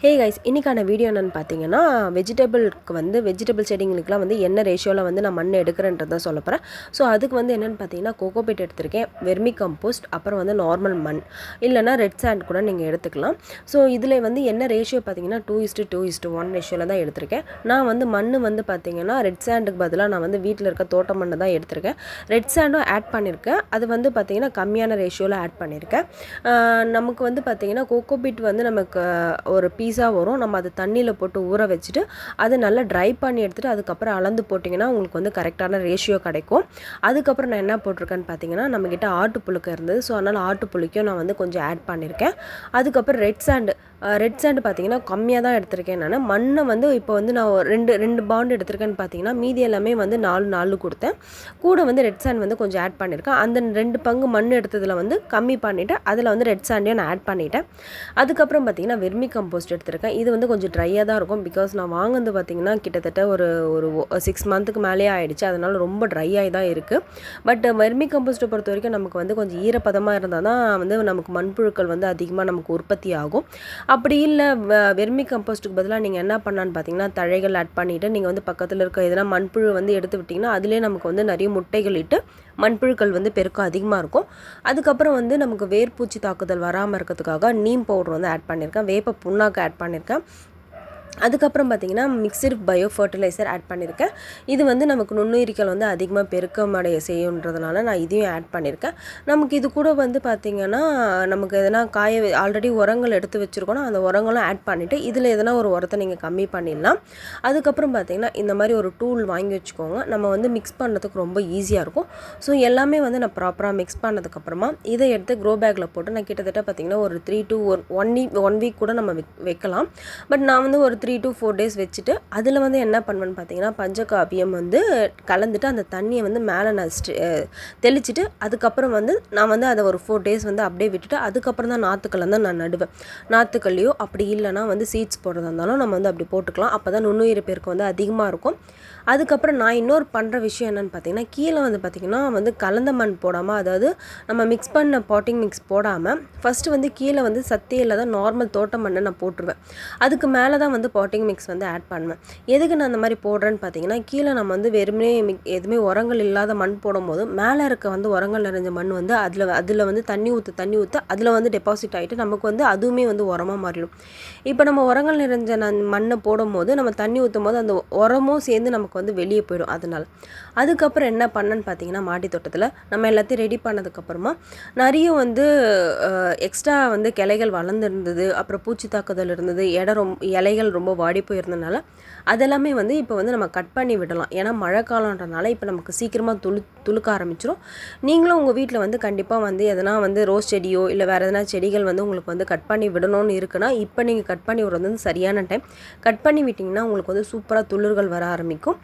Hey guys இன்றைக்கான video என்னென்னு பார்த்தீங்கன்னா வெஜிடபிளுக்கு வந்து வெஜிடபிள் செடிங்களுக்குலாம் வந்து என்ன ரேஷியோவில் வந்து நான் மண் எடுக்கிறேன்றதை சொல்ல போகிறேன் ஸோ அதுக்கு வந்து என்னென்னு பார்த்தீங்கன்னா கோகோபீட் எடுத்திருக்கேன் வெர்மி கம்போஸ்ட் அப்புறம் வந்து நார்மல் மண். இல்லைனா ரெட் சாண்ட் கூட நீங்கள் எடுத்துக்கலாம். ஸோ இதில் வந்து என்ன ரேஷியோ பார்த்தீங்கன்னா two is to two is to one ரேஷியோவில் தான் எடுத்திருக்கேன். நான் வந்து மண் வந்து பார்த்தீங்கன்னா ரெட் சாண்டுக்கு பதிலாக நான் வந்து வீட்டில் இருக்க தோட்ட மண்ணை தான் எடுத்திருக்கேன். ரெட் சாண்டும் ஆட் பண்ணியிருக்கேன் அது வந்து பார்த்தீங்கன்னா கம்மியான ரேஷியோவில் ஆட் பண்ணியிருக்கேன் நமக்கு வந்து பார்த்தீங்கன்னா கோகோபீட் வந்து நமக்கு ஒரு பீஸாக வரும். நம்ம அதை தண்ணியில் போட்டு ஊற வச்சுட்டு அதை நல்லா ட்ரை பண்ணி எடுத்துகிட்டு அதுக்கப்புறம் அளந்து போட்டிங்கன்னா உங்களுக்கு வந்து கரெக்டான ரேஷியோ கிடைக்கும். அதுக்கப்புறம் நான் என்ன போட்டிருக்கேன்னு பார்த்தீங்கன்னா நம்மக்கிட்ட ஆட்டு புழுக்க இருந்தது. ஸோ அதனால் ஆட்டு புழுக்கையும் நான் வந்து கொஞ்சம் ஆட் பண்ணியிருக்கேன். அதுக்கப்புறம் ரெட் சாண்டு ரெட் சாண்டு பார்த்தீங்கன்னா கம்மியாக தான் எடுத்திருக்கேன் நான். மண்ணை வந்து இப்போ வந்து நான் ஒரு ரெண்டு ரெண்டு பாண்டு எடுத்திருக்கேன்னு பார்த்தீங்கன்னா மீதி எல்லாமே வந்து நாலு நாலு கொடுத்தேன். கூட வந்து ரெட் சாண்ட் வந்து கொஞ்சம் ஆட் பண்ணியிருக்கேன். அந்த ரெண்டு பங்கு மண் எடுத்ததில் வந்து கம்மி பண்ணிவிட்டு அதில் வந்து ரெட் சாண்டையும் நான் ஆட் பண்ணிட்டேன். அதுக்கப்புறம் பார்த்தீங்கன்னா வெர்மி கம்போஸ்ட் எடுத்திருக்கேன். இது வந்து கொஞ்சம் ட்ரையாக தான் இருக்கும். பிகாஸ் நான் வாங்கினது பார்த்தீங்கன்னா கிட்டத்தட்ட ஒரு ஒரு சிக்ஸ் மந்த்துக்கு மேலேயே ஆகிடுச்சு அதனால் ரொம்ப ட்ரை ஆகி தான் இருக்குது பட் வெர்மி கம்போஸ்ட்டை பொறுத்த வரைக்கும் நமக்கு வந்து கொஞ்சம் ஈரப்பதமாக இருந்தால் தான் வந்து நமக்கு மண்புழுக்கள் வந்து அதிகமாக நமக்கு உற்பத்தி ஆகும். அப்படி இல்லை வெர்மி கம்போஸ்ட்டுக்கு பதிலாக நீங்கள் என்ன பண்ணான்னு பார்த்தீங்கன்னா தழைகள் ஆட் பண்ணிவிட்டு நீங்கள் வந்து பக்கத்தில் இருக்க எதனா மண்புழு வந்து எடுத்து விட்டிங்கன்னா அதிலே நமக்கு வந்து நிறைய முட்டைகள் இட்டு மண்புழுக்கள் வந்து பெருக்கம் அதிகமாக இருக்கும். அதுக்கப்புறம் வந்து நமக்கு வேர்பூச்சி தாக்குதல் வராமல் இருக்கிறதுக்காக நீம் பவுடர் வந்து ஆட் பண்ணியிருக்கேன் வேப்ப புண்ணாக்கு ஆட் பண்ணியிருக்கேன். அதுக்கப்புறம் பார்த்தீங்கன்னா மிக்சடு பயோ ஃபர்டிலைசர் ஆட் பண்ணியிருக்கேன். இது வந்து நமக்கு நுண்ணுயிரிகள் வந்து அதிகமாக பெருக்கமடைய செய்யுன்றதுனால நான் இதையும் ஆட் பண்ணியிருக்கேன். நமக்கு இது கூட வந்து பார்த்திங்கன்னா நமக்கு எதனா காய ஆல்ரெடி உரங்கள் எடுத்து வச்சுருக்கோன்னா அந்த உரங்களும் ஆட் பண்ணிவிட்டு இதில் எதனா ஒரு உரத்தை நீங்கள் கம்மி பண்ணிடலாம். அதுக்கப்புறம் பார்த்திங்கன்னா இந்த மாதிரி ஒரு டூல் வாங்கி வச்சுக்கோங்க. நம்ம வந்து மிக்ஸ் பண்ணுறதுக்கு ரொம்ப ஈஸியாக இருக்கும். ஸோ எல்லாமே வந்து நான் ப்ராப்பராக மிக்ஸ் பண்ணதுக்கப்புறமா இதை எடுத்து க்ரோ பேக்கில் போட்டு நான் கிட்டத்தட்ட பார்த்திங்கன்னா ஒரு three two one one week one week கூட நம்ம வைக்- வைக்கலாம். பட் நான் வந்து ஒரு த்ரீ டு ஃபோர் டேஸ் வச்சுட்டு அதில் வந்து என்ன பண்ணுவேன்னு பார்த்தீங்கன்னா பஞ்சகாவியம் வந்து கலந்துட்டு அந்த தண்ணியை வந்து மேலே நான் தெளிச்சிட்டு அதுக்கப்புறம் வந்து நான் வந்து அதை ஒரு ஃபோர் டேஸ் வந்து அப்படியே விட்டுட்டு அதுக்கப்புறம் தான் நாற்றுக்கள் தான் நான் நடுவேன். நாற்றுக்கள்லையோ அப்படி இல்லைனா வந்து சீட்ஸ் போடுறதா இருந்தாலும் நம்ம வந்து அப்படி போட்டுக்கலாம். அப்போ தான் நுண்ணுயிர் பேருக்கு வந்து அதிகமாக இருக்கும். அதுக்கப்புறம் நான் இன்னொரு பண்ணுற விஷயம் என்னென்னு பார்த்தீங்கன்னா கீழே வந்து பார்த்திங்கன்னா வந்து கலந்த மண் போடாமல் அதாவது நம்ம மிக்ஸ் பண்ண பாட்டிங் மிக்ஸ் போடாமல் ஃபஸ்ட்டு வந்து கீழே வந்து சத்தியில் தான் நார்மல் தோட்ட மண்ணை நான் போட்டுருவேன். அதுக்கு மேலே தான் வந்து பாட்டிங் மிக்ஸ் வந்து ஆட் பண்ணுவேன். எதுக்கு நான் அந்த மாதிரி போடுறேன்னு பார்த்தீங்கன்னா கீழே நம்ம வந்து வெறுமனே மிக் எதுவுமே உரங்கள் இல்லாத மண் போடும்போது மேலே இருக்க வந்து உரங்கள் நிறைஞ்ச மண் வந்து அதில் அதில் வந்து தண்ணி ஊற்று தண்ணி ஊற்ற அதில் வந்து டெபாசிட் ஆகிட்டு நமக்கு வந்து அதுவுமே வந்து உரமாக மாறிடும். இப்போ நம்ம உரங்கள் நிறைஞ்ச நன் மண்ணை போடும்போது நம்ம தண்ணி ஊற்றும் போது அந்த உரமும் சேர்ந்து நமக்கு வந்து வெளியே போயிடும் அதனால். அதுக்கப்புறம் என்ன பண்ணேன்னு பார்த்தீங்கன்னா மாடி தோட்டத்தில் நம்ம எல்லாத்தையும் ரெடி பண்ணதுக்கப்புறமா நிறைய வந்து எக்ஸ்ட்ரா வந்து கிளைகள் வளர்ந்துருந்தது அப்புறம் பூச்சி தாக்குதல் இருந்தது இடம் ரொம்ப இலைகள் ரொம்ப ரொம்ப வாடி போயிருந்தனால அதெல்லாமே வந்து இப்போ வந்து நம்ம கட் பண்ணி விடலாம். ஏன்னா மழை காலன்றனால இப்போ நமக்கு சீக்கிரமாக துளு துளுக்க ஆரம்பிச்சிடும் நீங்களும் உங்கள் வீட்டில் வந்து கண்டிப்பாக வந்து எதனா வந்து ரோஸ் செடியோ இல்லை வேறு எதனா செடிகள் வந்து உங்களுக்கு வந்து கட் பண்ணி விடணும்னு இருக்குன்னா இப்போ நீங்கள் கட் பண்ணி விடுறது வந்து சரியான டைம் கட் பண்ணி விட்டிங்கன்னா உங்களுக்கு வந்து சூப்பராக துளிர்கள் வர ஆரம்பிக்கும்.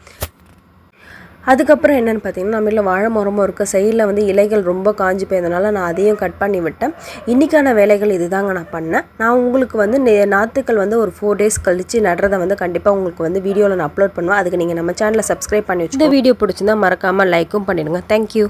அதுக்கப்புறம் என்னென்னு பார்த்தீங்கன்னா நம்ம வீட்டில் வாழை மரமும் இருக்குது சைடில் வந்து இலைகள் ரொம்ப காஞ்சி போயிருந்தனால நான் அதையும் கட் பண்ணி விட்டேன். இன்றைக்கான வேலைகள் இதுதாங்க நான் பண்ணேன். நான் உங்களுக்கு வந்து நாற்றுக்கள் வந்து ஒரு ஃபோர் டேஸ் கழித்து நடுறதை வந்து கண்டிப்பாக உங்களுக்கு வந்து வீடியோவில் நான் அப்லோட் பண்ணுவேன். அதுக்கு நீங்கள் நம்ம சேனலை சப்ஸ்கிரைப் பண்ணி வச்சு இந்த வீடியோ பிடிச்சிருந்தா மறக்காமல் லைக்கும் பண்ணிடுங்க. தேங்க்யூ